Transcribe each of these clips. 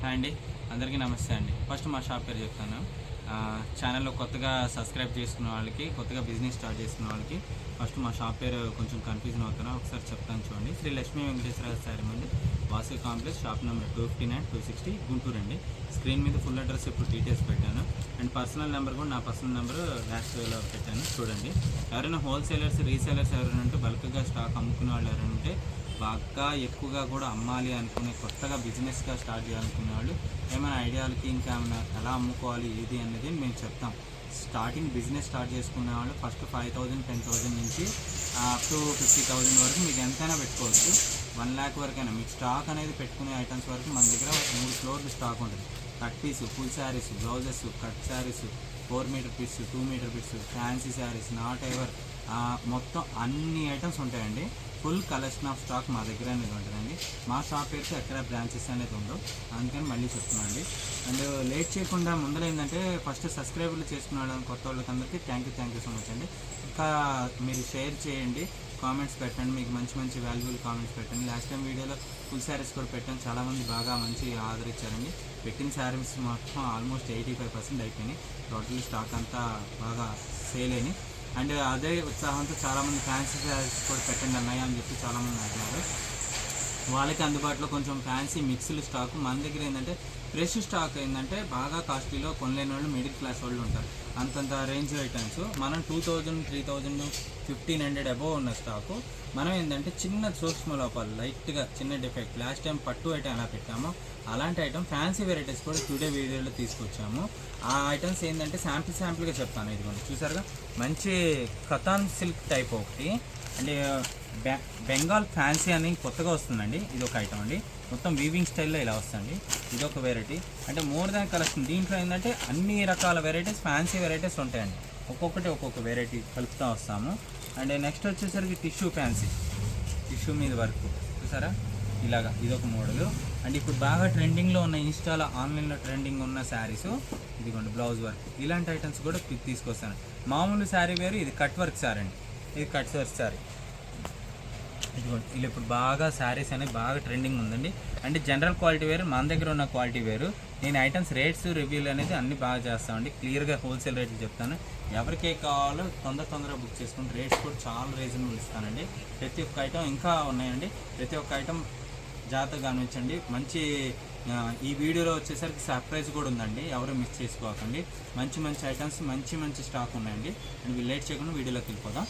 Hi అండి. అందరికీ నమస్తే అండి. ఫస్ట్ మా షాప్ పేరు చెప్తాను. ఛానల్లో కొత్తగా సబ్స్క్రైబ్ చేసుకున్న వాళ్ళకి కొత్తగా బిజినెస్ స్టార్ట్ చేసుకున్న వాళ్ళకి ఫస్ట్ మా షాప్ పేరు కొంచెం కన్ఫ్యూజన్ అవుతున్నా. ఒకసారి చెప్తాను చూడండి. శ్రీ లక్ష్మీ వెంకటేశ్వర శారీ మంది Vasu complex shop number two fifty nine two sixty Guntur అండి. స్క్రీన్ మీద ఫుల్ అడ్రస్ ఇప్పుడు డీటెయిల్స్ పెట్టాను. అండ్ పర్సనల్ నెంబర్ కూడా నా పర్సనల్ నెంబర్ లాస్ట్లో పెట్టాను. చూడండి. ఎవరైనా హోల్సేలర్స్ రీసేలర్స్ ఎవరైనా ఉంటే బల్క్గా స్టాక్ అమ్ముకునే వాళ్ళు ఎవరైనా ఉంటే బాగా ఎక్కువగా కూడా అమ్మాలి అనుకునే కొత్తగా బిజినెస్గా స్టార్ట్ చేయాలనుకునే వాళ్ళు ఏమైనా ఐడియాలకి ఇంకా ఏమైనా ఎలా అమ్ముకోవాలి ఏది అనేది మేము చెప్తాం. స్టార్టింగ్ బిజినెస్ స్టార్ట్ చేసుకునే వాళ్ళు first five thousand ten thousand నుంచి అప్ టు ఫిఫ్టీ థౌజండ్ వరకు మీకు ఎంతైనా పెట్టుకోవచ్చు. వన్ ల్యాక్ వరకైనా. మీకు స్టాక్ అనేది పెట్టుకునే ఐటమ్స్ వరకు మన దగ్గర మూడు ఫ్లోర్లు స్టాక్ ఉంటుంది. Cut piece full saris blouses cut saris four metre piece two metre piece fancy saris not ever మొత్తం అన్ని ఐటమ్స్ ఉంటాయండి. ఫుల్ కలెక్షన్ ఆఫ్ స్టాక్ మా దగ్గర అనేది ఉంటుందండి. మా షాప్ అయితే ఎక్కడ బ్రాంచెస్ అనేది ఉండవు. అందుకని మళ్ళీ చెప్తున్నానండి అండ్. లేట్ చేయకుండా ముందర ఏంటంటే ఫస్ట్ సబ్స్క్రైబర్లు చేసుకున్న వాళ్ళని కొత్త వాళ్ళకి అందరికీ thank you thank you so much అండి. ఇంకా మీరు షేర్ చేయండి కామెంట్స్ పెట్టండి మీకు మంచి మంచి వాల్యుబుల్ కామెంట్స్ పెట్టండి. లాస్ట్ టైం వీడియోలో ఫుల్ శారీస్ కూడా పెట్టాను. చాలామంది బాగా మంచి ఆర్డర్ ఇచ్చారండి. పెట్టిన శారీస్ మొత్తం ఆల్మోస్ట్ ఎయిటీ ఫైవ్ పర్సెంట్ అయిపోయినాయి. టోటల్ స్టాక్ అంతా బాగా సేల్ అయినాయి. అండ్ అదే ఉత్సాహంతో చాలామంది ఫ్యాన్సీ శారీస్ కూడా పెట్టండి అన్నయ్య అని చెప్పి చాలామంది అడిగారు. వాళ్ళకి అందుబాటులో కొంచెం ఫ్యాన్సీ మిక్స్డ్ స్టాక్ మన దగ్గర ఏంటంటే ఫ్రెష్ స్టాక్ ఏంటంటే బాగా కాస్ట్లీలో కొనలేని వాళ్ళు మిడిల్ క్లాస్ వాళ్ళు ఉంటారు. అంతంత రేంజ్ ఐటమ్స్ మనం two thousand three thousand fifteen hundred above ఉన్న స్టాకు మనం ఏంటంటే చిన్న సూక్ష్మ లోపాలు లైట్గా చిన్న డిఫెక్ట్ లాస్ట్ టైం పట్టు ఐటమ్ ఎలా పెట్టామో అలాంటి ఐటమ్ ఫ్యాన్సీ వెరైటీస్ కూడా టుడే వీడియోలో తీసుకొచ్చాము. ఆ ఐటమ్స్ ఏంటంటే శాంపిల్ శాంపిల్గా చెప్తాను. ఇదిగోండి చూసారుగా? మంచి కథాన్ సిల్క్ టైప్ ఒకటి. అంటే బె- బెంగాల్ ఫ్యాన్సీ అని కొత్తగా వస్తుందండి. ఇది ఒక ఐటమ్ అండి. మొత్తం వీవింగ్ స్టైల్లో ఇలా వస్తుంది. ఇది ఒక వెరైటీ అంటే మోర్ దాన్ కలెక్షన్ దీంట్లో ఏంటంటే అన్ని రకాల వెరైటీస్ ఫ్యాన్సీ వెరైటీస్ ఉంటాయండి. ఒక్కొక్కటి ఒక్కొక్క వెరైటీ కలుపుతూ వస్తాము. అండ్ నెక్స్ట్ వచ్చేసరికి టిష్యూ ఫ్యాన్సీ టిష్యూ మీద వర్క్. చూసారా? ఇలాగా. ఇదొక మోడల్ అండ్ ఇప్పుడు బాగా ట్రెండింగ్లో ఉన్న ఇన్స్టాలో ఆన్లైన్లో ట్రెండింగ్ ఉన్న శారీస్ ఇదిగోండి బ్లౌజ్ వర్క్ ఇలాంటి ఐటమ్స్ కూడా తీసుకొస్తాను. మామూలు శారీ వేరు ఇది కట్ వర్క్ శారీ అండి. ఇది కట్ వర్క్ శారీ ఇదిగోండి వీళ్ళు ఇప్పుడు బాగా శారీస్ అనేది బాగా ట్రెండింగ్ ఉందండి. అంటే జనరల్ క్వాలిటీ వేరు మన దగ్గర ఉన్న క్వాలిటీ వేరు. నేను ఐటమ్స్ రేట్స్ రివ్యూలు అనేది అన్ని బాగా చేస్తామండి. క్లియర్గా హోల్సేల్ రేట్లు చెప్తాను. ఎవరికే కావాలో తొందర తొందరగా బుక్ చేసుకుని రేట్స్ కూడా చాలా రీజనబుల్ ఇస్తానండి. ప్రతి ఒక్క ఐటమ్ ఇంకా ఉన్నాయండి. ప్రతి ఒక్క ఐటమ్ జాగ్రత్తగా గమనించండి. మంచి ఈ వీడియోలో వచ్చేసరికి సర్ప్రైజ్ కూడా ఉందండి. ఎవరు మిస్ చేసుకోకండి. మంచి మంచి ఐటమ్స్ మంచి మంచి స్టాక్ ఉన్నాయండి. అండ్ లేట్ చేయకుండా వీడియోలోకి వెళ్ళిపోదాం.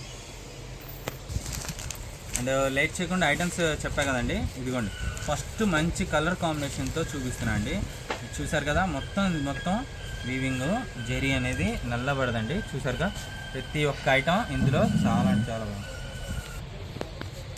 అండ్ లేట్ చేయకుండా ఐటమ్స్ చెప్పా కదండి? ఇదిగోండి. ఫస్ట్ మంచి కలర్ కాంబినేషన్తో చూపిస్తున్నా అండి. చూసారు కదా మొత్తం మొత్తం వీవింగ్ జెరీ అనేది నల్లబడదండి. చూసారుగా? ప్రతి ఒక్క ఐటమ్ ఇందులో చాలా అంటే చాలా బాగుంది.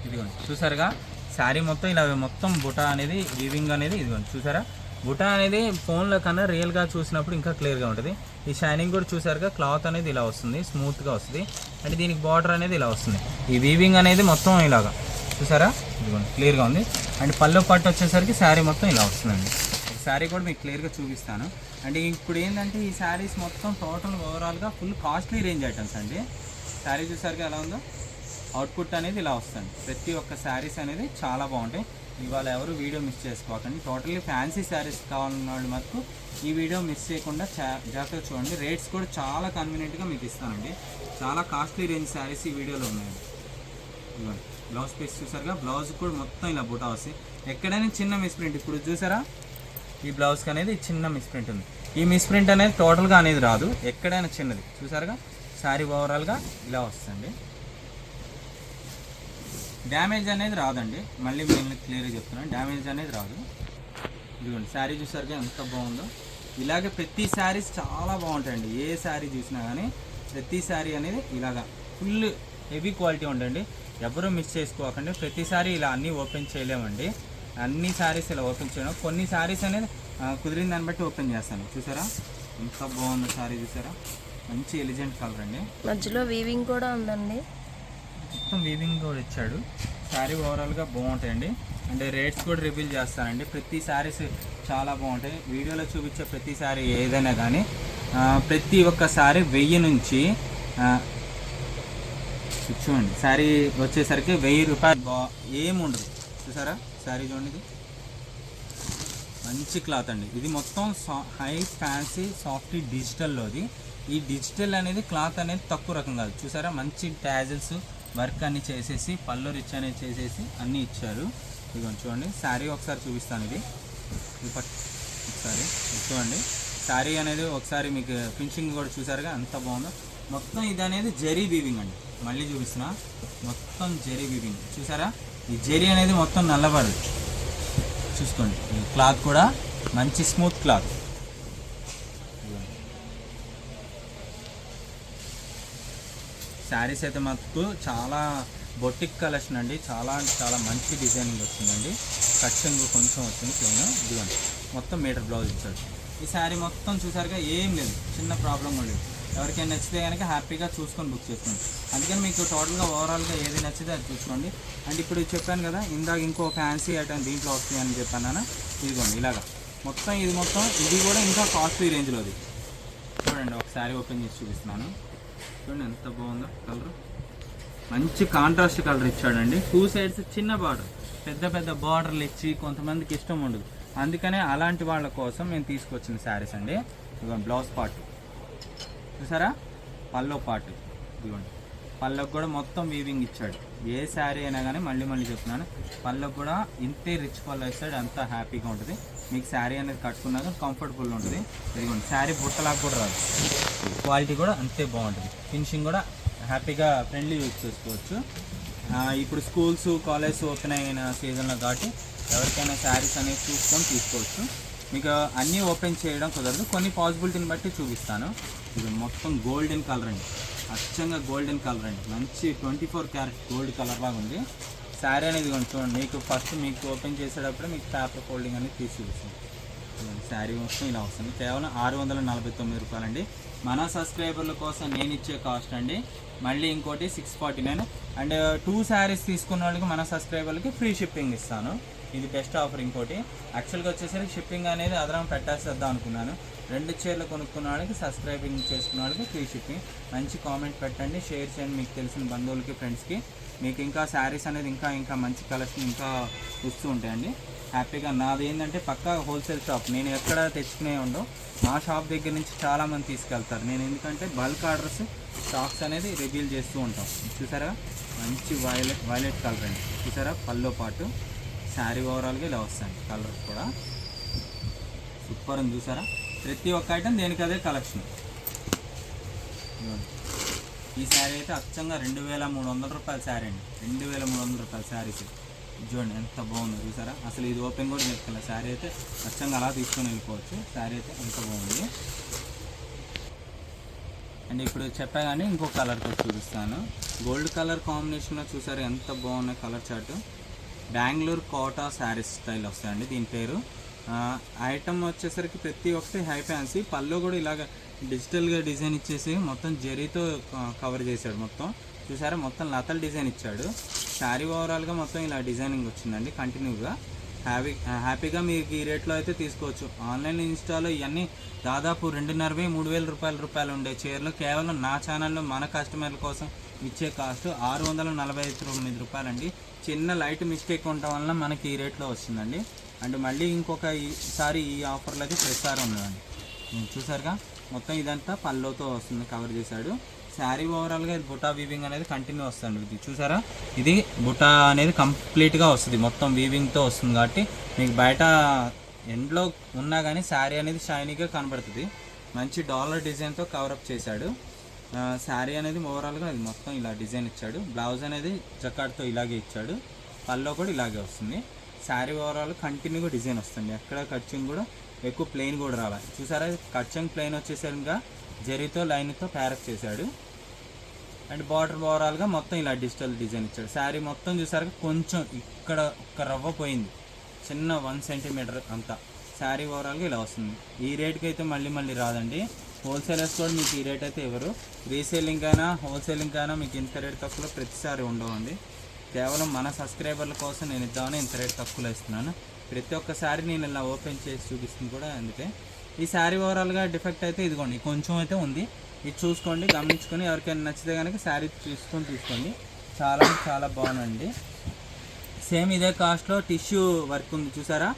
ఇదిగోండి. చూసారుగా? శారీ మొత్తం ఇలా మొత్తం బుట అనేది వీవింగ్ అనేది ఇదిగోండి. చూసారా? బుటా అనేది ఫోన్లో కన్నా రియల్గా చూసినప్పుడు ఇంకా క్లియర్గా ఉంటుంది. ఈ షైనింగ్ కూడా చూసారుగా క్లాత్ అనేది ఇలా వస్తుంది స్మూత్గా వస్తుంది. అంటే దీనికి బార్డర్ అనేది ఇలా వస్తుంది. ఈ వీవింగ్ అనేది మొత్తం ఇలాగా. చూసారా? ఇదిగోండి క్లియర్గా ఉంది. అండ్ పళ్ళు పట్టు వచ్చేసరికి శారీ మొత్తం ఇలా వస్తుందండి. శారీ కూడా మీకు క్లియర్గా చూపిస్తాను. అంటే ఇప్పుడు ఏంటంటే ఈ శారీస్ మొత్తం టోటల్ ఓవరాల్గా ఫుల్ కాస్ట్లీ రేంజ్ ఐటమ్స్ అండి. శారీ చూసారుగా ఎలా ఉందో? అవుట్పుట్ అనేది ఇలా వస్తుంది. ప్రతి ఒక్క శారీస్ అనేది చాలా బాగుంటాయి. ఇవాళ ఎవరు వీడియో మిస్ చేసుకోకండి. టోటల్లీ ఫ్యాన్సీ శారీస్ కావాలన్న వాళ్ళు మటుకు ఈ వీడియో మిస్ చేయకుండా జాగ్రత్తగా చూడండి. రేట్స్ కూడా చాలా కన్వీనియంట్గా మీకు ఇస్తానండి. చాలా కాస్ట్లీ రేంజ్ శారీస్ ఈ వీడియోలో ఉన్నాయి బ్లౌజ్ పీస్ చూసారుగా? బ్లౌజ్ కూడా మొత్తం ఇలా బుటా వస్తాయి. ఎక్కడైనా చిన్న మిస్ప్రింట్ ఇప్పుడు చూసారా? ఈ బ్లౌజ్కి అనేది చిన్న మిస్ప్రింట్ ఉంది. ఈ మిస్ప్రింట్ అనేది టోటల్గా అనేది రాదు. ఎక్కడైనా చిన్నది. చూసారుగా? శారీ ఓవరాల్గా ఇలా వస్తుంది డ్యామేజ్ అనేది రాదండి. మళ్ళీ నేను క్లియర్గా చెప్తున్నాను. డ్యామేజ్ అనేది రాదు. ఇదిగోండి శారీ చూసారుగా ఎంత బాగుందో. ఇలాగే ప్రతి శారీస్ చాలా బాగుంటాయండి. ఏ శారీ చూసినా కానీ ప్రతి శారీ అనేది ఇలాగా ఫుల్ హెవీ క్వాలిటీ ఉండండి ఎవరు మిస్ చేసుకోకండి. ప్రతిసారి ఇలా అన్నీ ఓపెన్ చేయలేమండి. అన్ని శారీస్ ఇలా ఓపెన్ చేయడం కొన్ని శారీస్ అనేది కుదిరిన దాన్ని బట్టి ఓపెన్ చేస్తాను. చూసారా? ఎంత బాగుందో శారీ చూసారా? మంచి ఎలిజెంట్ కలర్ అండి. మధ్యలో వీవింగ్ కూడా ఉందండి. మొత్తం వీవింగ్ కూడా ఇచ్చాడు. శారీ ఓవరాల్గా బాగుంటాయండి. అంటే రేట్స్ కూడా రివీల్ చేస్తానండి ప్రతి శారీస్ చాలా బాగుంటాయి. వీడియోలో చూపించే ప్రతి శారీ ఏదైనా కానీ ప్రతి ఒక్క శారీ వెయ్యి నుంచి చూడండి శారీ వచ్చేసరికి వెయ్యి రూపాయలు. బా ఏముండదు చూసారా? శారీ చూడండి ఇది. మంచి క్లాత్ అండి. ఇది మొత్తం హై ఫ్యాన్సీ సాఫ్ట్ డిజిటల్లోది ఈ డిజిటల్ అనేది క్లాత్ అనేది తక్కువ రకం కాదు. చూసారా? మంచి ట్యాజల్స్ వర్క్ అన్ని చేసేసి పళ్ళు రిచ్ అనేది చేసేసి అన్నీ ఇచ్చారు. ఇదిగో చూడండి. శారీ ఒకసారి చూపిస్తాను ఇది. ఒకసారి. చూడండి. శారీ అనేది ఒకసారి మీకు ఫినిషింగ్ కూడా చూసారుగా అంత బాగుందో. మొత్తం ఇది అనేది జరీ వీవింగ్ అండి. మళ్ళీ చూపిస్తున్నా. మొత్తం జరీ వీవింగ్. చూసారా? ఈ జరీ అనేది మొత్తం నల్లబడదు. చూసుకోండి. క్లాత్ కూడా మంచి స్మూత్ క్లాత్. శారీస్ అయితే మాకు చాలా బొటిక్ కలెక్షన్ అండి. చాలా అంటే చాలా మంచి డిజైనింగ్ వచ్చిందండి. కచ్చింగ్ కొంచెం వచ్చింది ప్లెయిన్ ఇదిగోండి. మొత్తం మీటర్ బ్లౌజ్ ఇచ్చాడు ఈ శారీ మొత్తం చూసారుగా ఏం లేదు. చిన్న ప్రాబ్లం కూడా లేదు. ఎవరికైనా నచ్చితే కనుక హ్యాపీగా చూసుకొని బుక్ చేసుకోండి. అందుకని మీకు టోటల్గా ఓవరాల్గా ఏది నచ్చితే అది చూసుకోండి. అండ్ ఇప్పుడు చెప్పాను కదా ఇందాక ఇంకో ఫ్యాన్సీ ఐటమ్ దీంట్లో వస్తుంది అని చెప్పాను ఇదిగోండి ఇలాగా. మొత్తం ఇది మొత్తం ఇది కూడా ఇంకా కాస్ట్లీ రేంజ్లోది చూడండి ఒక శారీ ఓపెన్ చేసి చూపిస్తున్నాను. చూడండి ఎంత బాగుందో కలర్. మంచి కాంట్రాస్ట్ కలర్ ఇచ్చాడండి. టూ సైడ్స్ చిన్న బార్డర్ పెద్ద పెద్ద బార్డర్లు ఇచ్చి కొంతమందికి ఇష్టం ఉండదు. అందుకనే అలాంటి వాళ్ళ కోసం మేము తీసుకొచ్చిన శారీస్ అండి. ఇదిగోండి బ్లౌజ్ పార్ట్ చూసారా? పల్లో పార్ట్ ఇదిగోండి. పళ్ళకు కూడా మొత్తం వీవింగ్ ఇచ్చాడు. ఏ శారీ అయినా కానీ మళ్ళీ మళ్ళీ చెప్తున్నాను. పళ్ళకు కూడా ఇంతే రిచ్ పళ్ళు ఇస్తాడు అంత హ్యాపీగా ఉంటుంది. మీకు శారీ అనేది కట్టుకున్నాక కంఫర్టబుల్ ఉంటుంది. ఇదిగోండి శారీ బుట్టలాగా కూడా రాదు. క్వాలిటీ కూడా అంతే బాగుంటుంది. ఫినిషింగ్ కూడా హ్యాపీగా ఫ్రెండ్లీ యూజ్ చేసుకోవచ్చు. ఇప్పుడు స్కూల్స్ కాలేజ్ ఓపెన్ అయిన సీజన్లో కాబట్టి ఎవరికైనా శారీస్ అనేవి చూసుకొని తీసుకోవచ్చు. మీకు అన్నీ ఓపెన్ చేయడం కుదరదు. కొన్ని పాసిబిలిటీని బట్టి చూపిస్తాను. ఇది మొత్తం గోల్డెన్ కలర్ అండి. అచ్చంగా గోల్డెన్ కలర్ అండి. మంచి twenty four carat gold colour లాగా ఉంది. శారీ అనేది కొంచెం చూడండి. మీకు ఫస్ట్ మీకు ఓపెన్ చేసేటప్పుడు మీకు పేపర్ ఫోల్డింగ్ అనేది తీసి వస్తుంది శారీ మొత్తం ఇలా వస్తుంది. కేవలం ఆరు వందల నలభై తొమ్మిది రూపాయలండి. మన సబ్స్క్రైబర్ల కోసం నేను ఇచ్చే కాస్ట్ అండి. మళ్ళీ ఇంకోటి six forty nine and two saris తీసుకున్న వాళ్ళకి మన సబ్స్క్రైబర్లకి ఫ్రీ షిప్పింగ్ ఇస్తాను. ఇది బెస్ట్ ఆఫర్ ఇంకోటి. యాక్చువల్గా వచ్చేసరికి షిప్పింగ్ అనేది అదనం పెట్టేసేద్దాం అనుకున్నాను. రెండు చీరలు కొనుక్కున్న వాళ్ళకి సబ్స్క్రైబింగ్ చేసుకున్న వాళ్ళకి ఫ్రీ షిప్పింగ్ మంచి కామెంట్ పెట్టండి షేర్ చేయండి మీకు తెలిసిన బంధువులకి ఫ్రెండ్స్కి మీకు ఇంకా శారీస్ అనేది ఇంకా ఇంకా మంచి కలెక్షన్ ఇంకా వస్తూ ఉంటాయండి హ్యాపీగా నాది ఏంటంటే పక్కా హోల్సేల్ షాప్ నేను ఎక్కడ తెచ్చుకునే ఉండో మా షాప్ దగ్గర నుంచి చాలామంది తీసుకెళ్తారు. నేను ఎందుకంటే బల్క్ ఆర్డర్స్ స్టాక్స్ అనేది రివీల్ చేస్తూ ఉంటాం. చూసారా? మంచి వైలెట్ వైలెట్ కలర్ అండి. చూసారా? పల్లో పాటు శారీ ఓవరాల్గా ఇలా వస్తాయి కలర్ కూడా. సూపర్ ఉంది. చూసారా? ప్రతి ఒక్క ఐటమ్ దేనికి అదే కలెక్షన్ ఈ శారీ అయితే అచ్చంగా రెండు వేల మూడు వందల రూపాయల శారీ అండి. రెండు వేల మూడు వందల రూపాయల శారీస్ చూడండి ఎంత బాగుందో చూసారా? అసలు ఇది ఓపెన్ కూడా చేసుకోలేదు శారీ అయితే అచ్చంగా అలా తీసుకొని వెళ్ళిపోవచ్చు. శారీ అయితే ఎంత బాగుంది. అండ్ ఇప్పుడు చెప్పా కానీ ఇంకో కలర్తో చూపిస్తాను. గోల్డ్ కలర్ కాంబినేషన్లో చూసారు ఎంత బాగున్నాయి colour chart Bengaluru Kota saris style వస్తాయండి దీని పేరు. ఐటమ్ వచ్చేసరికి ప్రతి ఒక్కటి హై ఫ్యాన్సీ. పళ్ళు కూడా ఇలాగ డిజిటల్గా డిజైన్ ఇచ్చేసి మొత్తం జరీతో కవర్ చేశాడు మొత్తం. చూసారా? మొత్తం లతల డిజైన్ ఇచ్చాడు. శారీ ఓవరాల్గా మొత్తం ఇలా డిజైనింగ్ వచ్చిందండి కంటిన్యూగా. హ్యాపీ హ్యాపీగా మీకు ఈ రేట్లో అయితే తీసుకోవచ్చు. ఆన్లైన్ ఇన్స్టాలో ఇవన్నీ దాదాపు రెండున్నర వెయ్యి మూడు వేల రూపాయల రూపాయలు ఉండే చీరలు కేవలం నా ఛానల్లో మన కస్టమర్ల కోసం ఇచ్చే కాస్ట్ ఆరు వందల నలభై ఐదు తొమ్మిది రూపాయలండి. చిన్న లైట్ మిస్టేక్ ఉండటం వల్ల మనకి ఈ రేట్లో వస్తుందండి అండ్ మళ్ళీ ఇంకొక ఈసారి ఈ ఆఫర్లో అయితే ప్రతిసారి ఉన్నదండి ఉమ్, చూసారుగా? మొత్తం ఇదంతా పళ్ళతో వస్తుంది కవర్ చేశాడు. శారీ ఓవరాల్గా ఇది బుటా వీవింగ్ అనేది కంటిన్యూ వస్తుంది ఇది చూసారా? ఇది బుటా అనేది కంప్లీట్గా వస్తుంది. మొత్తం వీవింగ్తో వస్తుంది కాబట్టి మీకు బయట ఎండ్లో ఉన్నా కానీ శారీ అనేది షైనీగా కనబడుతుంది. మంచి డాలర్ డిజైన్తో కవరప్ చేశాడు. శారీ అనేది ఓవరాల్గా ఇది మొత్తం ఇలా డిజైన్ ఇచ్చాడు. బ్లౌజ్ అనేది జకాడ్తో ఇలాగే ఇచ్చాడు. పల్లో కూడా ఇలాగే వస్తుంది. శారీ ఓవరాల్ కంటిన్యూగా డిజైన్ వస్తుంది. ఎక్కడ ఖర్చింగ్ కూడా ఎక్కువ ప్లెయిన్ కూడా రావాలి. చూసారా? కచ్చింగ్ ప్లెయిన్ వచ్చేసరిగా జరీతో లైన్తో ప్యారప్ చేశాడు. అండ్ బార్డర్ ఓవరాల్గా మొత్తం ఇలా డిజిటల్ డిజైన్ ఇచ్చాడు. శారీ మొత్తం చూసారు కొంచెం ఇక్కడ ఒక రవ్వ పోయింది. చిన్న వన్ సెంటీమీటర్ అంతా. శారీ ఓవరాల్గా ఇలా వస్తుంది. ఈ రేట్కి అయితే మళ్ళీ మళ్ళీ రాదండి. హోల్సేలర్స్ కూడా మీకు ఈ రేట్ అయితే ఇవ్వరు. రీసేలింగ్ అయినా హోల్సేలింగ్ అయినా మీకు ఇంత రేట్ తక్కువలో ప్రతిసారి ఉండవండి. కేవలం మన సబ్స్క్రైబర్ల కోసం నేను ఇద్దామని ఇంత రేట్ తక్కువలో ఇస్తున్నాను. ప్రతి ఒక్కసారి నేను ఇలా ఓపెన్ చేసి చూపిస్తుంది కూడా అందుకే. ఈ శారీ ఓవరాల్గా డిఫెక్ట్ అయితే ఇదిగోండి కొంచెం అయితే ఉంది. ఇది చూసుకోండి గమనించుకొని ఎవరికైనా నచ్చితే కనుక శారీ తీసుకొని తీసుకోండి. చాలా చాలా బాగుందండి. సేమ్ ఇదే కాస్ట్లో టిష్యూ వర్క్ ఉంది చూసారా?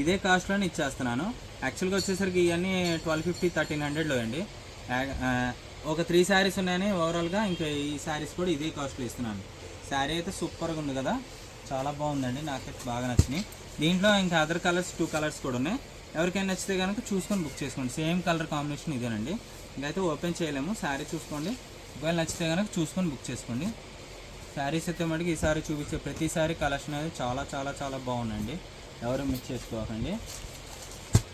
ఇదే కాస్ట్లోనే ఇచ్చేస్తున్నాను. యాక్చువల్గా వచ్చేసరికి ఇవన్నీ ట్వెల్వ్ ఫిఫ్టీ థర్టీన్ హండ్రెడ్లో అండి. ఒక త్రీ శారీస్ ఉన్నాయని ఓవరాల్గా ఇంకా ఈ శారీస్ కూడా ఇదే కాస్ట్లో ఇస్తున్నాను. శారీ అయితే సూపర్గా ఉంది కదా. చాలా బాగుందండి. నాకైతే బాగా నచ్చినాయి. దీంట్లో ఇంకా అదర్ కలర్స్ టూ కలర్స్ కూడా ఉన్నాయి. ఎవరికైనా నచ్చితే కనుక చూసుకొని బుక్ చేసుకోండి. సేమ్ కలర్ కాంబినేషన్ ఇదేనండి. ఇంకైతే ఓపెన్ చేయలేము. శారీ చూసుకోండి. ఒకవేళ నచ్చితే కనుక చూసుకొని బుక్ చేసుకోండి. శారీస్ అయితే మటుకు ఈసారి చూపించే ప్రతిసారి కలెక్షన్ అనేది చాలా చాలా చాలా బాగుందండి. ఎవరు మిస్ చేసుకోకండి.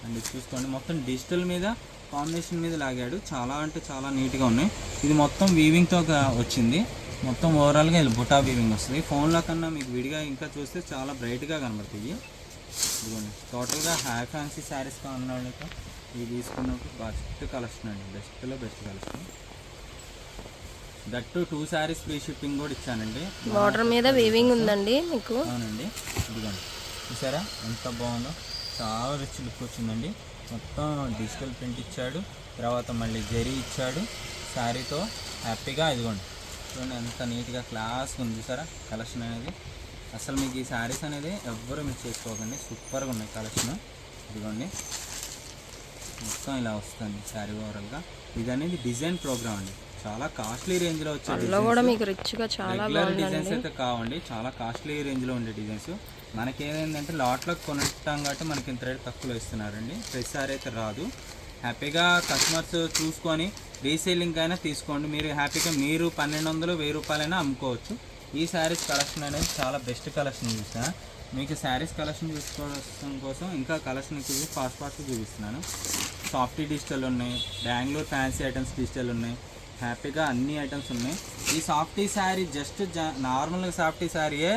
అండ్ చూసుకోండి. మొత్తం డిజిటల్ మీద కాంబినేషన్ మీద లాగాడు. చాలా అంటే చాలా నీట్గా ఉన్నాయి. ఇది మొత్తం వీవింగ్తో వచ్చింది. మొత్తం ఓవరాల్గా ఇది బుటా వీవింగ్ వస్తుంది. ఫోన్లో కన్నా మీకు విడిగా ఇంకా చూస్తే చాలా బ్రైట్గా కనబడుతాయి. ఇదిగోండి. టోటల్గా హ్యాపీ ఫ్యాన్సీ శారీస్ కావాలన్న ఇవి తీసుకున్నప్పుడు బెస్ట్ కలెక్షన్ అండి. బెస్ట్లో best collection. That two saris free shipping కూడా ఇచ్చానండి. బార్డర్ మీద వీవింగ్ ఉందండి మీకు. అవునండి. ఇదిగోండి. చూసారా? ఎంత బాగుందో. చాలా రిచ్ లుక్ వచ్చిందండి. మొత్తం డిజిటల్ ప్రింట్ ఇచ్చాడు. తర్వాత మళ్ళీ జరీ ఇచ్చాడు. శారీతో హ్యాపీగా ఇదిగోండి. చూడండి ఎంత నీట్గా క్లాస్గా ఉంది చూసారా? కలెక్షన్ అనేది. అసలు మీకు ఈ శారీస్ అనేది ఎవ్వరూ మిస్ చేసుకోకండి. సూపర్గా ఉన్నాయి కలెక్షన్. ఇదిగోండి. మొత్తం ఇలా వస్తుంది శారీ ఓవరాల్గా. ఇది అనేది డిజైన్ ప్రోగ్రామ్ అండి. చాలా కాస్ట్లీ రేంజ్లో వచ్చే డిజైన్స్. అయితే కావండి. చాలా కాస్ట్లీ రేంజ్లో ఉండే డిజైన్స్. మనకి ఏమైందంటే లాట్లో కొనుక్కుంటాం కాబట్టి మనకి ఇంత రేట్ తక్కువలో ఇస్తున్నారండి. ప్రతిసారి అయితే రాదు. హ్యాపీగా కస్టమర్స్ చూసుకొని రీసేలింగ్ అయినా తీసుకోండి. మీరు హ్యాపీగా మీరు పన్నెండు వందలు వెయ్యి రూపాయలైనా అమ్ముకోవచ్చు. ఈ శారీస్ కలెక్షన్ అనేది చాలా బెస్ట్ కలెక్షన్ చూసా మీకు శారీస్ కలెక్షన్ చూసుకోవడం కోసం ఇంకా కలెక్షన్ చూసి ఫాస్ట్ ఫాస్ట్ చూపిస్తున్నాను. సాఫ్ట్ డిజిటల్ ఉన్నాయి బెంగళూరు ఫ్యాన్సీ ఐటమ్స్ డిజిటల్ ఉన్నాయి. హ్యాపీగా అన్ని ఐటమ్స్ ఉన్నాయి. ఈ సాఫ్టీ శారీ జస్ట్ నార్మల్గా సాఫ్టీ శారీయే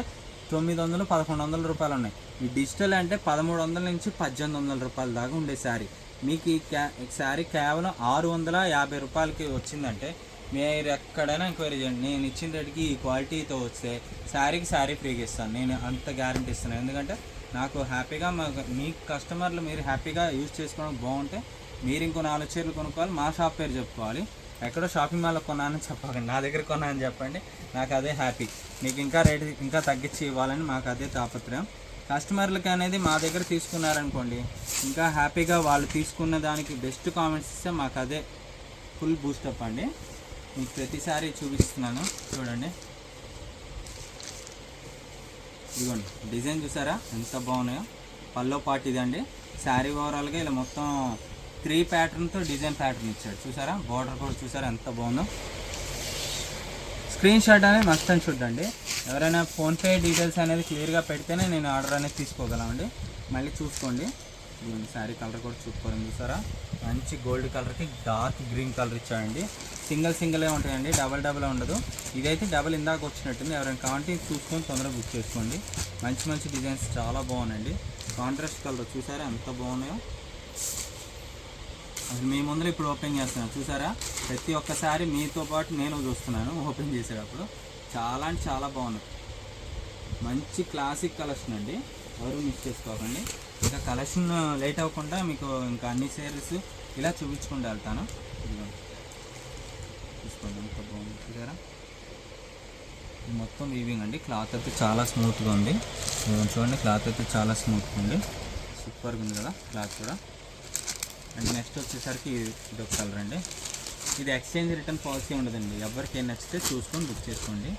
తొమ్మిది వందలు పదకొండు వందల రూపాయలు ఉన్నాయి. ఈ డిజిటల్ అంటే పదమూడు వందల నుంచి పద్దెనిమిది వందల రూపాయల దాకా ఉండే శారీ మీకు ఈ క్యా శారీ కేవలం ఆరు వందల యాభై రూపాయలకి వచ్చిందంటే మీరు ఎక్కడైనా ఎంక్వైరీ చేయండి. నేను ఇచ్చిన రేటుకి ఈ క్వాలిటీతో వస్తే శారీకి శారీ ఫ్రీగా ఇస్తాను నేను అంత గ్యారంటీ ఇస్తాను ఎందుకంటే నాకు హ్యాపీగా మాకు మీ కస్టమర్లు మీరు హ్యాపీగా యూజ్ చేసుకోవడం బాగుంటే మీరు ఇంకో నాలుగు చీరలు కొనుక్కోవాలి మా షాప్ పేరు చెప్పుకోవాలి. ఎక్కడో షాపింగ్ మాల్లో కొన్నానని చెప్పకండి. నా దగ్గర కొన్నానని చెప్పండి. నాకు అదే హ్యాపీ. మీకు ఇంకా రేట్ ఇంకా తగ్గించి ఇవ్వాలని మాకు అదే తాపత్రయం. కస్టమర్లకి అనేది మా దగ్గర తీసుకున్నారనుకోండి ఇంకా హ్యాపీగా వాళ్ళు తీసుకున్న దానికి బెస్ట్ కామెంట్స్ ఇస్తే మాకు అదే ఫుల్ బూస్టప్ అండి. మీకు ప్రతిసారి చూపిస్తున్నాను చూడండి. ఇదిగోండి డిజైన్ చూసారా? ఎంత బాగున్నాయో. పల్లో పాటు ఇదండి. శారీ ఓవరాల్గా ఇలా మొత్తం త్రీ ప్యాటర్న్తో డిజైన్ ప్యాటర్న్ ఇచ్చాడు. చూసారా? బార్డర్ కూడా చూసారా? ఎంత బాగుందో. స్క్రీన్ షాట్ అనేది మస్ట్ అండ్ షుడ్ అండి ఎవరైనా ఫోన్పే డీటెయిల్స్ అనేది క్లియర్గా పెడితేనే నేను ఆర్డర్ అనేది తీసుకోగలమండి మళ్ళీ చూసుకోండి. శారీ కలర్ కూడా చూసుకోండి చూసారా? మంచి గోల్డ్ కలర్కి డార్క్ గ్రీన్ కలర్ ఇచ్చాడండి. సింగిల్ సింగిలే ఉంటాయండి. డబల్ డబల్ ఉండదు. ఇదైతే డబల్ ఇందాక వచ్చినట్టుంది ఎవరైనా కావాలంటే చూసుకొని తొందరగా బుక్ చేసుకోండి. మంచి మంచి డిజైన్స్ చాలా బాగున్నాయండి. కాంట్రాస్ట్ కలర్ చూసారా ఎంత బాగున్నాయో? అసలు మీ ముందర ఇప్పుడు ఓపెన్ చేస్తున్నాను. చూసారా? ప్రతి ఒక్కసారి మీతో పాటు నేను చూస్తున్నాను ఓపెన్ చేసేటప్పుడు. చాలా అంటే చాలా బాగుంది. మంచి క్లాసిక్ కలెక్షన్ అండి. ఎవరు మిస్ చేసుకోకండి. ఇంకా కలెక్షన్ లేట్ అవ్వకుండా మీకు ఇంకా అన్ని సేరీస్ ఇలా చూపించుకుంటూ వెళ్తాను. చూసుకోండి ఎంత బాగుంది. చూసారా? మొత్తం వీవింగ్ అండి. క్లాత్ అయితే చాలా స్మూత్గా ఉంది. చూడండి క్లాత్ అయితే చాలా స్మూత్గా ఉంది. సూపర్గా ఉంది కదా క్లాత్ కూడా. అండ్ నెక్స్ట్ వచ్చేసరికి ఇది ఒక కలర్ అండి. ఇది ఎక్స్చేంజ్ రిటర్న్ పాలసీ ఉండదండి. ఎవరికి నచ్చితే చూసుకొని బుక్ చేసుకోండి.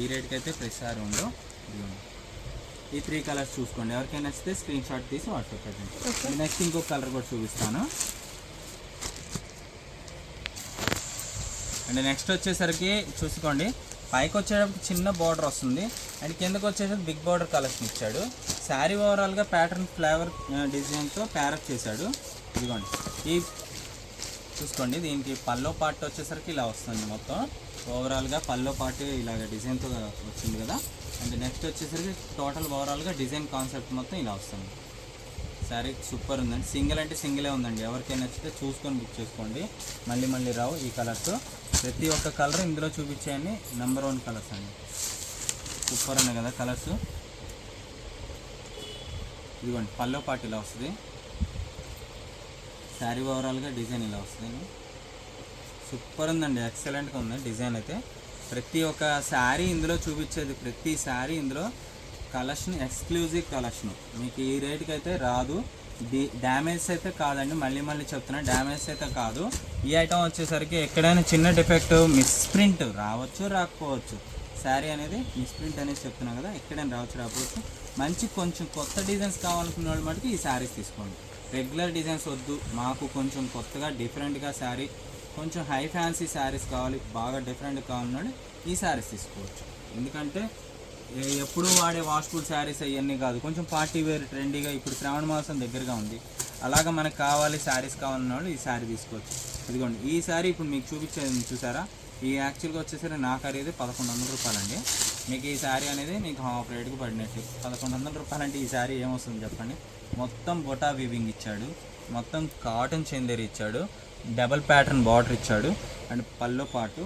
ఈ రేట్కి అయితే ప్రతిసారి ఉండవు. ఈ త్రీ కలర్స్ చూసుకోండి. ఎవరికైనా నచ్చితే స్క్రీన్ షాట్ తీసి వాట్సాప్ పెట్టండి. నెక్స్ట్ ఇంకొక కలర్ కూడా చూపిస్తాను. అండ్ నెక్స్ట్ వచ్చేసరికి చూసుకోండి. పైకి వచ్చేటప్పుడు చిన్న బార్డర్ వస్తుంది. అండ్ కిందకి వచ్చేసరికి బిగ్ బార్డర్ కలెక్షన్ ఇచ్చాడు. శారీ ఓవరాల్గా ప్యాటర్న్ ఫ్లేవర్ డిజైన్తో ప్యారప్ చేశాడు. ఇదిగోండి. ఈ చూసుకోండి దీనికి పల్లో పార్ట్ వచ్చేసరికి ఇలా వస్తుంది మొత్తం. ఓవరాల్గా పల్లో పార్ట్ ఇలాగ డిజైన్తో వచ్చింది కదా. అండ్ నెక్స్ట్ వచ్చేసరికి టోటల్ ఓవరాల్గా డిజైన్ కాన్సెప్ట్ మొత్తం ఇలా వస్తుంది. శారీ సూపర్ ఉందండి. సింగిల్ అంటే సింగిలే ఉందండి. ఎవరికైనా నచ్చితే చూసుకొని బుక్ చేసుకోండి. మళ్ళీ మళ్ళీ రావు ఈ కలర్స్ ప్రతి ఒక్క కలర్ ఇందులో చూపించేయండి. నెంబర్ వన్ కలర్స్ అండి. సూపర్ ఉన్నాయి కదా కలర్స్ ఇదిగోండి పల్లో పాటు ఇలా వస్తుంది. శారీ ఓవరాల్గా డిజైన్ ఇలా వస్తుంది. సూపర్ ఉందండి ఎక్సలెంట్గా ఉంది డిజైన్ అయితే. ప్రతి ఒక్క శారీ ఇందులో చూపించేది ప్రతి శారీ ఇందులో కలెక్షన్ ఎక్స్క్లూజివ్ కలెక్షన్. మీకు ఈ రేట్కి అయితే రాదు. డ్యామేజ్ అయితే కాదండి మళ్ళీ మళ్ళీ చెప్తున్నా డ్యామేజ్ అయితే కాదు. ఈ ఐటమ్ వచ్చేసరికి ఎక్కడైనా చిన్న డిఫెక్ట్ మిస్ప్రింట్ రావచ్చు రాకపోవచ్చు. శారీ అనేది మిస్ప్రింట్ అనేది చెప్తున్నాం కదా ఎక్కడైనా రావచ్చు రాకపోవచ్చు. మంచి కొంచెం కొత్త డిజైన్స్ కావాలనుకున్న వాళ్ళు మటుకు ఈ శారీస్ తీసుకోండి. రెగ్యులర్ డిజైన్స్ వద్దు. మాకు కొంచెం కొత్తగా డిఫరెంట్గా శారీ కొంచెం హై ఫ్యాన్సీ శారీస్ కావాలి బాగా డిఫరెంట్ కావాలన్నాడు ఈ శారీస్ తీసుకోవచ్చు. ఎందుకంటే ఎప్పుడు వాడే వాష్ఫుల్ శారీస్ అవన్నీ కాదు. కొంచెం పార్టీ వేర్ ట్రెండీగా ఇప్పుడు శ్రావణ మాసం దగ్గరగా ఉంది. అలాగా మనకు కావాలి శారీస్ కావాలన్న వాళ్ళు ఈ శారీ తీసుకోవచ్చు. ఇదిగోండి ఈ శారీ ఇప్పుడు మీకు చూపించేది చూసారా? ఈ యాక్చువల్గా వచ్చేసరికి నా ఖరీదు పదకొండు వందల రూపాయలండి. మీకు ఈ శారీ అనేది మీకు హాఫ్ రేట్కి పడినట్టు. పదకొండు వందల రూపాయలంటే ఈ శారీ ఏమొస్తుంది చెప్పండి? మొత్తం బొటా వీవింగ్ ఇచ్చాడు. మొత్తం కాటన్ చెందేరి ఇచ్చాడు. డబల్ ప్యాటర్న్ బార్డర్ ఇచ్చాడు. అండ్ పల్లో పాటు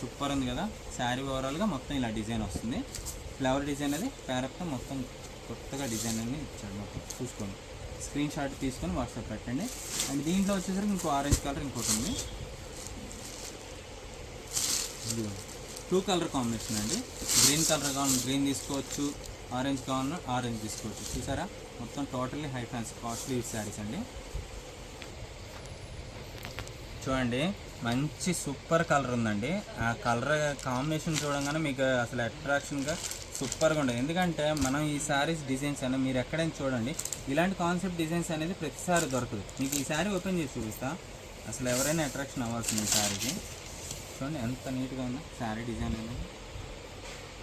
సూపర్ ఉంది కదా. శారీ ఓవరాల్గా మొత్తం ఇలా డిజైన్ వస్తుంది. ఫ్లవర్ డిజైన్ అది ప్యారప్తో మొత్తం కొత్తగా డిజైన్ అనేది ఇచ్చాడు. మొత్తం చూసుకోండి. స్క్రీన్ షాట్ తీసుకొని వాట్సాప్ పెట్టండి. అండ్ దీంట్లో వచ్చేసరికి ఇంకో ఆరెంజ్ కలర్ ఇంకోటి ఉంది. టూ కలర్ కాంబినేషన్ అండి. గ్రీన్ కలర్ కావాలన్నా గ్రీన్ తీసుకోవచ్చు. ఆరెంజ్ కావాలన్నా ఆరెంజ్ తీసుకోవచ్చు. చూసారా? మొత్తం totally high fans costly saris అండి. చూడండి మంచి సూపర్ కలర్ ఉందండి. ఆ కలర్ కాంబినేషన్ చూడంగానే మీకు అసలు అట్రాక్షన్గా సూపర్గా ఉండదు. ఎందుకంటే మనం ఈ శారీస్ డిజైన్స్ అనేది మీరు ఎక్కడైనా చూడండి ఇలాంటి కాన్సెప్ట్ డిజైన్స్ అనేది ప్రతిసారి దొరకదు. మీకు ఈ శారీ ఓపెన్ చేసి చూపిస్తా. అసలు ఎవరైనా అట్రాక్షన్ అవ్వాల్సింది ఈ శారీకి. చూడండి ఎంత నీట్గా ఉందో శారీ డిజైన్ అనేది.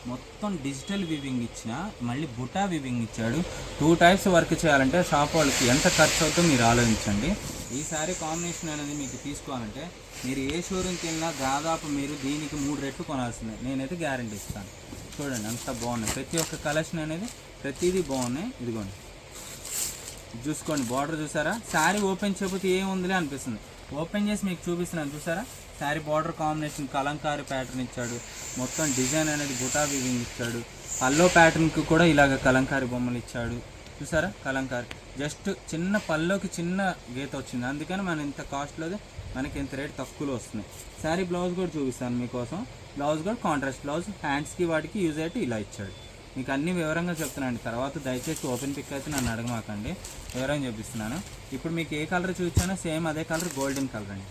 మొత్తం డిజిటల్ వివింగ్ ఇచ్చిన మళ్ళీ బుటా వివింగ్ ఇచ్చాడు. టూ టైప్స్ వర్క్ చేయాలంటే షాప్ వాళ్ళకి ఎంత ఖర్చు అవుతుందో మీరు ఆలోచించండి. ఈసారి కాంబినేషన్ అనేది మీకు తీసుకోవాలంటే మీరు ఏ షోరూమ్కి వెళ్ళినా దాదాపు మీరు దీనికి మూడు రెట్లు కొనాల్సిందే. నేనైతే గ్యారంటీ ఇస్తాను. చూడండి అంత బాగున్నాయి. ప్రతి ఒక్క కలెక్షన్ అనేది ప్రతిదీ బాగున్నాయి. ఇదిగోండి. చూసుకోండి బార్డర్ చూసారా? శారీ ఓపెన్ చేయకపోతే ఏముందిలే అనిపిస్తుంది. ఓపెన్ చేసి మీకు చూపిస్తున్నాను చూసారా? Sari border combination Kalamkari pattern ఇచ్చాడు. మొత్తం డిజైన్ అనేది బుటా వీవింగ్ ఇచ్చాడు. పల్లో ప్యాటర్న్కి కూడా ఇలాగ కలంకారీ బొమ్మలు ఇచ్చాడు. చూసారా? కలంకారీ. జస్ట్ చిన్న పల్లోకి చిన్న గీత వచ్చింది. అందుకని మన ఇంత కాస్ట్లో మనకి ఇంత రేట్ తక్కువలో వస్తున్నాయి శారీ బ్లౌజ్ కూడా చూపిస్తాను మీకోసం. బ్లౌజ్ కూడా కాంట్రాస్ట్ బ్లౌజ్. హ్యాండ్స్కి వాటికి యూజ్ అయితే ఇలా ఇచ్చాడు. మీకు అన్ని వివరంగా చెప్తున్నాను. తర్వాత దయచేసి ఓపెన్ పిక్ అయితే నన్ను అడగమాకండి. వివరంగా చూపిస్తున్నాను. ఇప్పుడు మీకు ఏ కలర్ చూపించానో సేమ్ అదే కలర్ గోల్డెన్ కలర్ అండి.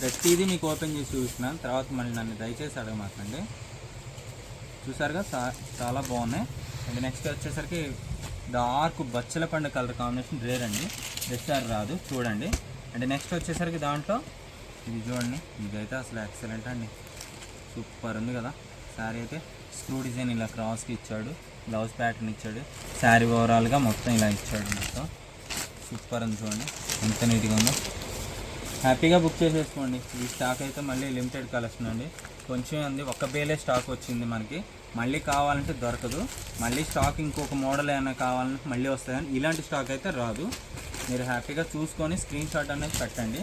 ప్రతిదీ మీకు ఓపెన్ చేసి చూపిస్తున్నాను. తర్వాత మళ్ళీ నన్ను దయచేసి అడగమాకండి. చూసారుగా? చాలా బాగున్నాయి. అండ్ నెక్స్ట్ వచ్చేసరికి డార్క్ బచ్చల పండు కలర్ కాంబినేషన్ రేర్ అండి. రెస్టార్ రాదు. చూడండి. అండ్ నెక్స్ట్ వచ్చేసరికి దాంట్లో ఇది చూడండి. ఇదైతే అసలు ఎక్సలెంట్ అండి. సూపర్ ఉంది కదా. శారీ అయితే స్క్రూ డిజైన్ ఇలా క్రాస్కి ఇచ్చాడు. బ్లౌజ్ ప్యాటర్న్ ఇచ్చాడు. శారీ ఓవరాల్గా మొత్తం ఇలా ఇచ్చాడు మొత్తం. సూపర్ ఉంది చూడండి. ఎంత నీట్గా ఉందో. హ్యాపీగా బుక్ చేసేసుకోండి. ఈ స్టాక్ అయితే మళ్ళీ లిమిటెడ్ కలెక్షన్ అండి. కొంచెం ఉంది. ఒక బేలే స్టాక్ వచ్చింది మనకి. మళ్ళీ కావాలంటే దొరకదు. మళ్ళీ స్టాక్ ఇంకొక మోడల్ ఏమైనా కావాలంటే మళ్ళీ వస్తాయని ఇలాంటి స్టాక్ అయితే రాదు. మీరు హ్యాపీగా చూసుకొని స్క్రీన్ షాట్ అనేది పెట్టండి.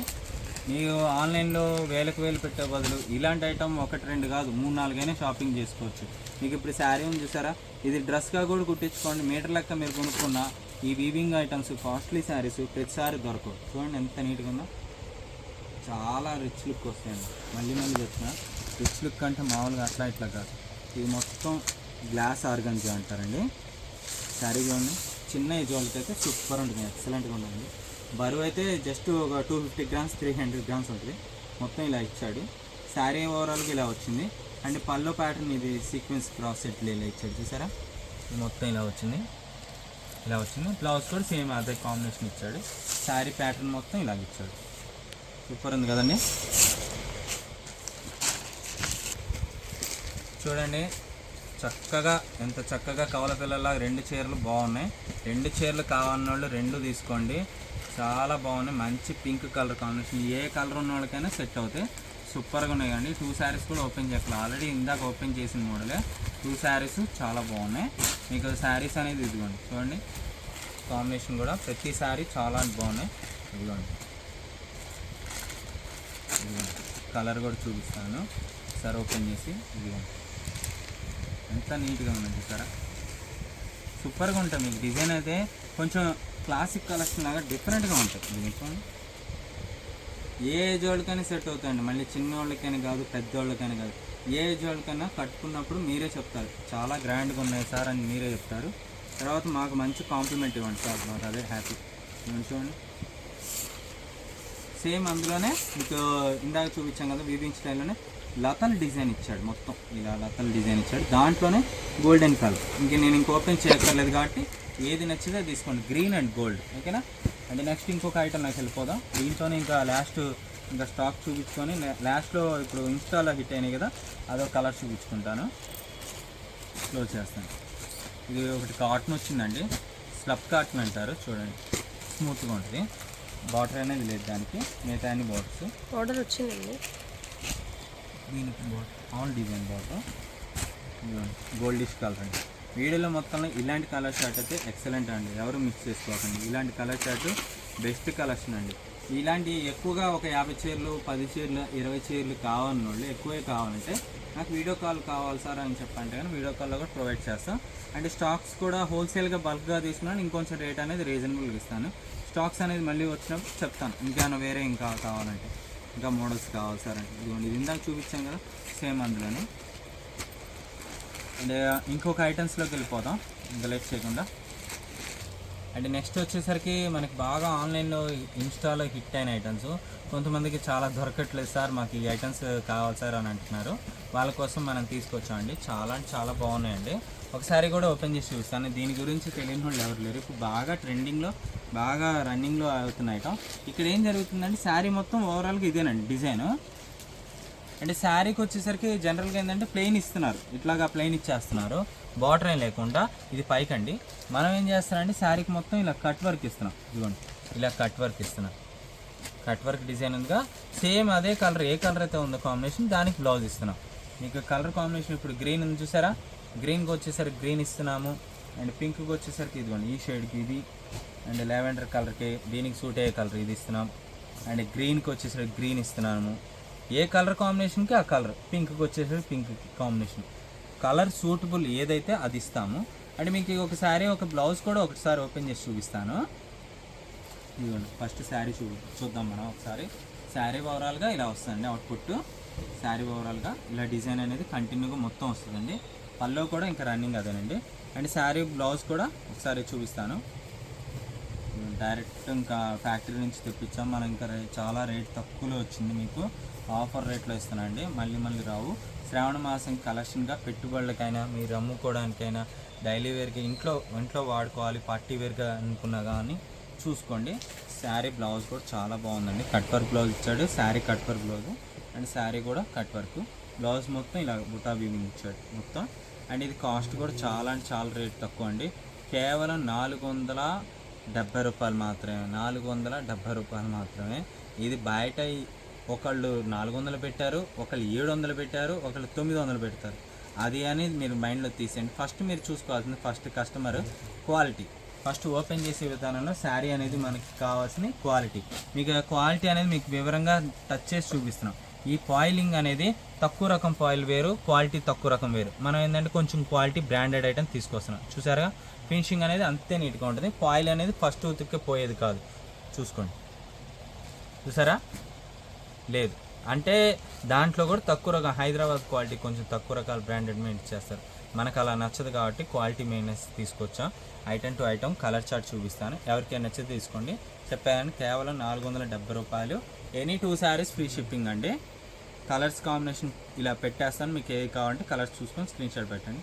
మీరు ఆన్లైన్లో వేలకు వేలు పెట్టే బదులు ఇలాంటి ఐటమ్ ఒకటి రెండు కాదు మూడు నాలుగైనా షాపింగ్ చేసుకోవచ్చు. మీకు ఇప్పుడు శారీ ఉంది చూసారా? ఇది డ్రెస్గా కూడా కుట్టించుకోండి. మీటర్ లెక్క మీరు కొనుక్కున్న ఈ వీవింగ్ ఐటమ్స్ కాస్ట్లీ శారీస్ ప్రతిసారి దొరకవు. చూడండి ఎంత నీట్గా ఉందో. చాలా రిచ్ లుక్ వస్తాయండి. మళ్ళీ మళ్ళీ చెప్పిన రిచ్ లుక్ అంటే మామూలుగా అట్లా ఇట్లా కాదు. ఇది మొత్తం గ్లాస్ ఆర్గన్జా అంటారండి. శారీ చిన్న ఏజ్ అయితే సూపర్ ఉంటుంది. ఎక్సలెంట్గా ఉంటుంది బరువు అయితే జస్ట్ ఒక two fifty grams three hundred grams ఉంటుంది. మొత్తం ఇలా ఇచ్చాడు. శారీ ఓవరాల్గా ఇలా వచ్చింది. అండ్ పల్లో ప్యాటర్న్ ఇది సీక్వెన్స్ క్రాస్ సెట్లు ఇలా ఇచ్చాడు. చూసారా? ఇది మొత్తం ఇలా వచ్చింది. ఇలా వచ్చింది. బ్లౌజ్ కూడా సేమ్ అదే కాంబినేషన్ ఇచ్చాడు. శారీ ప్యాటర్న్ మొత్తం ఇలాగ ఇచ్చాడు. సూపర్ ఉంది కదండి. చూడండి చక్కగా ఎంత చక్కగా కవల పిల్లల రెండు చీరలు బాగున్నాయి. రెండు చీరలు కావాలన్న వాళ్ళు రెండు తీసుకోండి. చాలా బాగున్నాయి. మంచి పింక్ కలర్ కాంబినేషన్. ఏ కలర్ ఉన్న వాళ్ళకైనా సెట్ అవుతాయి. సూపర్గా ఉన్నాయి కానీ టూ శారీస్ కూడా ఓపెన్ చేయట్లేదు ఆల్రెడీ ఇందాక ఓపెన్ చేసిన మోడలే. టూ శారీస్ చాలా బాగున్నాయి. మీకు శారీస్ అనేది ఇదిగోండి. చూడండి. కాంబినేషన్ కూడా ప్రతి శారీ చాలా బాగున్నాయి. ఇదిగోండి. కలర్ కూడా చూపిస్తాను. సార్ ఓపెన్ చేసి ఎంత నీట్గా ఉన్నది సార్. సూపర్గా ఉంటుంది. మీకు డిజైన్ అయితే కొంచెం క్లాసిక్ కలెక్షన్ లాగా డిఫరెంట్గా ఉంటుంది. ఇది ఏ ఏజ్ వాళ్ళకైనా సెట్ అవుతాయండి. మళ్ళీ చిన్న వాళ్ళకైనా కాదు పెద్దవాళ్ళకైనా కాదు. ఏ ఏజ్ వాళ్ళకైనా కట్టుకున్నప్పుడు మీరే చెప్తారు. చాలా గ్రాండ్గా ఉన్నాయి సార్ అని మీరే చెప్తారు. తర్వాత మాకు మంచి కాంప్లిమెంట్ ఇవ్వండి సార్. మాకు అదే హ్యాపీ. చూడండి. సేమ్ అందులోనే మీకు ఇందాక చూపించాం కదా వీవింగ్ స్టైల్లోనే లతల్ డిజైన్ ఇచ్చాడు మొత్తం. ఇలా లతల్ డిజైన్ ఇచ్చాడు. దాంట్లోనే గోల్డెన్ కలర్. ఇంక నేను ఇంక ఓపెన్ చేయక్కర్లేదు కాబట్టి ఏది నచ్చితే తీసుకోండి. Green and gold. ఓకేనా? అంటే నెక్స్ట్ ఇంకొక ఐటమ్ నాకు వెళ్ళిపోదాం. దీంట్లోనే ఇంకా లాస్ట్ ఇంకా స్టాక్ చూపించుకొని లాస్ట్లో ఇప్పుడు ఇన్స్టాలో హిట్ అయినాయి కదా అదో కలర్ చూపించుకుంటాను. క్లోజ్ చేస్తాను. ఇది ఒకటి కాటన్ వచ్చిందండి. స్లబ్ కాటన్ అంటారు. చూడండి. స్మూత్గా ఉంటుంది. బాటర్ అనేది లేదు దానికి. మిగతా అన్ని బాటర్స్ ఆర్డర్ వచ్చిందండి. దీనికి border all design border goldish colour అండి. వీడియోలో మొత్తంలో ఇలాంటి కలర్ షర్ట్ అయితే ఎక్సలెంట్ అండి. ఎవరు మిక్స్ చేసుకోకండి. ఇలాంటి కలర్ షర్ట్ బెస్ట్ కలెక్షన్ అండి. ఇలాంటి ఎక్కువగా ఒక యాభై చీరలు పది చీరలు ఇరవై చీరలు కావాలన్న వాళ్ళు ఎక్కువే కావాలంటే నాకు వీడియో కాల్ కావాలి సార్ అని చెప్పంటే కానీ వీడియో కాల్లో కూడా ప్రొవైడ్ చేస్తాం. అంటే స్టాక్స్ కూడా హోల్సేల్గా బల్క్గా తీసుకున్నాను. ఇంకొంచెం రేట్ అనేది రీజనబుల్గా ఇస్తాను. స్టాక్స్ అనేది మళ్ళీ వచ్చినప్పుడు చెప్తాను. ఇంకా వేరే ఇంకా కావాలంటే. ఇంకా మోడల్స్ కావాలి సార్ ఇదిగోండి ఇది ఇందాక చూపించాం కదా సేమ్ అందులోనే. అండ్ ఇంకొక ఐటమ్స్లోకి వెళ్ళిపోదాం. ఇంకా లేట్ చేయకుండా. అండ్ నెక్స్ట్ వచ్చేసరికి మనకి బాగా ఆన్లైన్లో ఇన్స్టాలో హిట్ అయిన ఐటమ్స్. కొంతమందికి చాలా దొరకట్లేదు సార్ మాకు ఈ ఐటమ్స్ కావాలి సార్ అని అంటున్నారు. వాళ్ళ కోసం మనం తీసుకొచ్చామండి. చాలా అంటే చాలా బాగున్నాయండి. ఒకసారి కూడా ఓపెన్ చేసి చూస్తాను దీని గురించి తెలియని వాళ్ళు ఎవరు లేరు. ఇప్పుడు బాగా ట్రెండింగ్లో బాగా రన్నింగ్లో అవుతున్న ఐటమ్. ఇక్కడ ఏం జరుగుతుందంటే శారీ మొత్తం ఓవరాల్గా ఇదేనండి డిజైన్. అంటే శారీకి వచ్చేసరికి జనరల్గా ఏంటంటే ప్లెయిన్ ఇస్తున్నారు. ఇట్లాగా ప్లెయిన్ ఇచ్చేస్తున్నారు. బార్డర్ ఏం లేకుండా ఇది పైకండి. మనం ఏం చేస్తున్నామండి శారీకి మొత్తం ఇలా కట్ వర్క్ ఇస్తున్నాం. ఇదిగోండి. ఇలా కట్ వర్క్ ఇస్తున్నాం. కట్ వర్క్ డిజైన్ ఉందిగా. సేమ్ అదే కలర్ ఏ కలర్ అయితే ఉందో కాంబినేషన్ దానికి బ్లౌజ్ ఇస్తున్నాం. మీకు కలర్ కాంబినేషన్ ఇప్పుడు గ్రీన్ ఉంది చూసారా? గ్రీన్కి వచ్చేసరికి గ్రీన్ ఇస్తున్నాము. అండ్ పింక్కి వచ్చేసరికి ఇదిగోండి ఈ షేడ్కి ఇది. అండ్ లెవెండర్ కలర్కి దీనికి సూట్ అయ్యే కలర్ ఇది ఇస్తున్నాం. అండ్ గ్రీన్కి వచ్చేసరికి గ్రీన్ ఇస్తున్నాము. ఏ కలర్ కాంబినేషన్కి ఆ కలర్. పింక్కి వచ్చేసరికి పింక్ కాంబినేషన్. కలర్ సూటబుల్ ఏదైతే అది ఇస్తాము. అండ్ మీకు ఒకసారి ఒక బ్లౌజ్ కూడా ఒకసారి ఓపెన్ చేసి చూపిస్తాను. ఇదిగోండి ఫస్ట్ శారీ చూ చూద్దాం మనం ఒకసారి. శారీ ఓవరాల్గా ఇలా వస్తుందండి అవుట్పుట్. శారీ ఓవరాల్గా ఇలా డిజైన్ అనేది కంటిన్యూగా మొత్తం వస్తుందండి. పల్లో కూడా ఇంకా రన్నింగ్ అదేనండి. అండ్ శారీ బ్లౌజ్ కూడా ఒకసారి చూపిస్తాను. డైరెక్ట్ ఇంకా ఫ్యాక్టరీ నుంచి తెప్పించాం. మనం ఇంకా చాలా రేట్ తక్కువలో వచ్చింది మీకు. ఆఫర్ రేట్లో ఇస్తానండి మళ్ళీ మళ్ళీ రావు. శ్రావణ మాసం కలెక్షన్గా పెట్టుబడులకైనా మీరు అమ్ముకోవడానికైనా డైలీ వేర్కి ఇంట్లో ఇంట్లో వాడుకోవాలి పార్టీ వేర్గా అనుకున్నా కానీ చూసుకోండి. శారీ బ్లౌజ్ కూడా చాలా బాగుందండి. కట్ వర్క్ బ్లౌజ్ ఇచ్చాడు. Sari cut work blouse. And sari కూడా కట్ వర్క్. బ్లౌజ్ మొత్తం ఇలా బుటా వీవింగ్ ఇచ్చాడు మొత్తం. అండ్ ఇది కాస్ట్ కూడా చాలా అంటే చాలా రేట్ తక్కువ అండి. కేవలం నాలుగు వందల డెబ్బై రూపాయలు మాత్రమే. నాలుగు వందల డెబ్బై రూపాయలు మాత్రమే. ఇది బయట ఒకళ్ళు నాలుగు వందలు పెట్టారు ఒకళ్ళు ఏడు వందలు పెట్టారు ఒకళ్ళు తొమ్మిది వందలు పెడతారు. అది అనేది మీరు మైండ్లో తీసేయండి. ఫస్ట్ మీరు చూసుకోవాల్సింది first customer quality. First open చేసే విధానంలో శారీ అనేది మనకి కావాల్సిన క్వాలిటీ. మీకు క్వాలిటీ అనేది మీకు వివరంగా టచ్ చేసి చూపిస్తున్నాం. ఈ పాయిలింగ్ అనేది తక్కువ రకం పాయిల్ వేరు క్వాలిటీ తక్కువ రకం వేరు. మనం ఏంటంటే కొంచెం క్వాలిటీ బ్రాండెడ్ ఐటమ్ తీసుకొస్తున్నాం. చూసారా ఫినిషింగ్ అనేది అంతే నీట్గా ఉంటుంది. పాయిల్ అనేది ఫస్ట్ ఉతికే పోయేది కాదు. చూసుకోండి. చూసారా? లేదు. అంటే దాంట్లో కూడా తక్కువ రకం హైదరాబాద్ క్వాలిటీ కొంచెం తక్కువ రకాల బ్రాండెడ్ మెయింట్ చేస్తారు మనకు అలా నచ్చదు కాబట్టి క్వాలిటీ మెయింటెనెన్స్ తీసుకొచ్చాం. Item to item colour chart చూపిస్తాను. ఎవరికైనా నచ్చితే తీసుకోండి. చెప్పాను కేవలం నాలుగు వందల డెబ్బై రూపాయలు. Any two saris free shipping అండి. కలర్స్ కాంబినేషన్ ఇలా పెట్టేస్తాను. మీకు ఏది కావాలంటే కలర్స్ చూసుకొని స్క్రీన్ షాట్ పెట్టండి.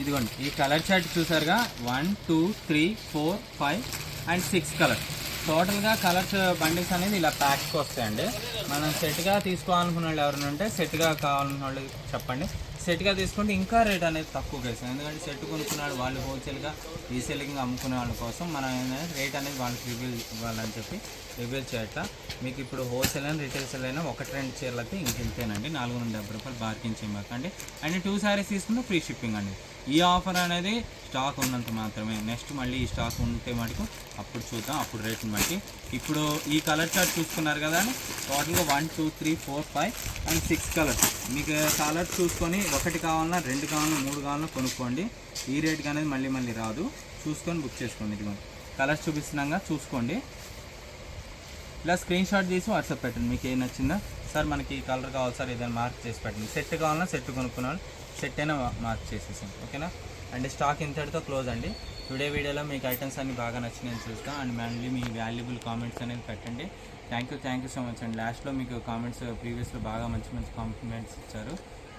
ఇదిగోండి. ఈ కలర్ చార్ట్ చూసారుగా? One two three four five and six colours టోటల్గా కలర్స్ బండిల్స్ అనేది ఇలా ప్యాక్కి వస్తాయండి. మనం సెట్గా తీసుకోవాలనుకున్న వాళ్ళు ఎవరైనా ఉంటే సెట్గా కావాలనుకున్న వాళ్ళు చెప్పండి. సెట్గా తీసుకుంటే ఇంకా రేట్ అనేది తక్కువగా ఇస్తాం ఎందుకంటే సెట్ కొనుక్కున్నాడు వాళ్ళు హోల్సేల్గా రీసేలింగ్ అమ్ముకునే వాళ్ళ కోసం మనం ఏంటంటే రేట్ అనేది వాళ్ళకి రివ్యూ ఇవ్వాలని చెప్పి రివ్యూ చేయట్లా మీకు ఇప్పుడు హోల్సేల్ అయినా రిటైల్ సేల్ అయినా ఒకటి రెండు చీరలు అయితే ఇంకెంతేనండి? నాలుగు వందల డెబ్బై రూపాయలు బార్కింగ్ చేయమాకండి. అండ్ టూ శారీస్ తీసుకుంటే ఫ్రీ షిప్పింగ్ అండి. ఈ ఆఫర్ అనేది స్టాక్ ఉన్నంత మాత్రమే. నెక్స్ట్ మళ్ళీ ఈ స్టాక్ ఉంటే మటుకు అప్పుడు చూద్దాం అప్పుడు రేట్ని బట్టి. ఇప్పుడు ఈ కలర్ చార్ట్ చూసుకున్నారు కదా టోటల్గా one two three four five and six colours. మీకు కలర్స్ చూసుకొని ఒకటి కావాలన్నా రెండు కావాలన్నా మూడు కావాలన్నా కొనుక్కోండి. ఈ రేట్కి అనేది మళ్ళీ మళ్ళీ రాదు. చూసుకొని బుక్ చేసుకోండి ఇదిగోండి కలర్స్ చూపిస్తున్నాగా చూసుకోండి. ఇలా స్క్రీన్ షాట్ చేసి వాట్సాప్ పెట్టండి. మీకు ఏం నచ్చిందా. సార్ మనకి ఈ కలర్ కావాలి సార్ ఏదైనా మార్క్ చేసి పెట్టండి. సెట్ కావాలన్నా సెట్ కొనుక్కున్నాను. సెట్ అయినా మార్క్ చేసేసాం ఓకేనా? అండ్ స్టాక్ ఇంతటితో క్లోజ్ అండి. టుడే వీడియోలో మీకు ఐటమ్స్ అన్ని బాగా నచ్చినాయని చూస్తాం. అండ్ మళ్ళీ మీ వాల్యుబుల్ కామెంట్స్ అనేది పెట్టండి. Thank you thank you so much అండి. లాస్ట్లో మీకు కామెంట్స్ ప్రీవియస్లో బాగా మంచి మంచి కాంప్లిమెంట్స్ ఇచ్చారు.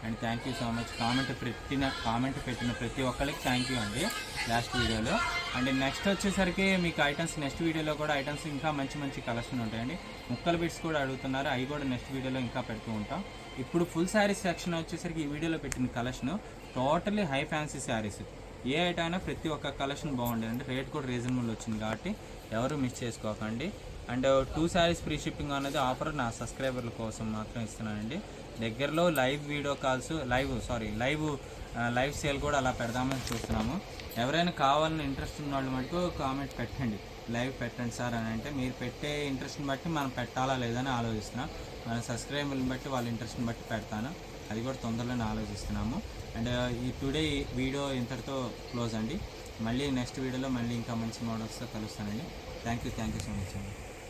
And thank you so much comment పెట్టిన కామెంట్ పెట్టిన ప్రతి ఒక్కరికి థ్యాంక్ యూ అండి. లాస్ట్ వీడియోలో అండ్ నెక్స్ట్ వచ్చేసరికి మీకు ఐటమ్స్ నెక్స్ట్ వీడియోలో కూడా ఐటమ్స్ ఇంకా మంచి మంచి కలెక్షన్ ఉంటాయండి. ముక్కల బిట్స్ కూడా అడుగుతున్నారు. అవి కూడా నెక్స్ట్ వీడియోలో ఇంకా పెడుతూ ఉంటాం. ఇప్పుడు ఫుల్ శారీస్ సెక్షన్ వచ్చేసరికి ఈ వీడియోలో పెట్టిన collection totally high fancy saris ఏ ఐటమ్ అయినా ప్రతి ఒక్క కలెక్షన్ బాగుండేదండి. రేట్ కూడా రీజనబుల్ వచ్చింది కాబట్టి ఎవరు మిస్ చేసుకోకండి. And two saris free shipping అనేది ఆఫర్ నా సబ్స్క్రైబర్ల కోసం మాత్రం ఇస్తున్నానండి. దగ్గరలో live video calls live sorry live live sale కూడా అలా పెడదామని చూస్తున్నాము. ఎవరైనా కావాలని ఇంట్రెస్ట్ ఉన్న వాళ్ళు మటుకు కామెంట్ పెట్టండి. లైవ్ పెట్టండి సార్ అని అంటే మీరు పెట్టే ఇంట్రెస్ట్ని బట్టి మనం పెట్టాలా లేదని ఆలోచిస్తున్నాం. మన సబ్స్క్రైబర్ని బట్టి వాళ్ళ ఇంట్రెస్ట్ని బట్టి పెడతాను. అది కూడా తొందరలోనే ఆలోచిస్తున్నాము. అండ్ ఈ టుడే వీడియో ఇంతటితో క్లోజ్ అండి. మళ్ళీ నెక్స్ట్ వీడియోలో మళ్ళీ ఇంకా మంచి మోడల్స్తో కలుస్తానండి. Thank you thank you so much అండి.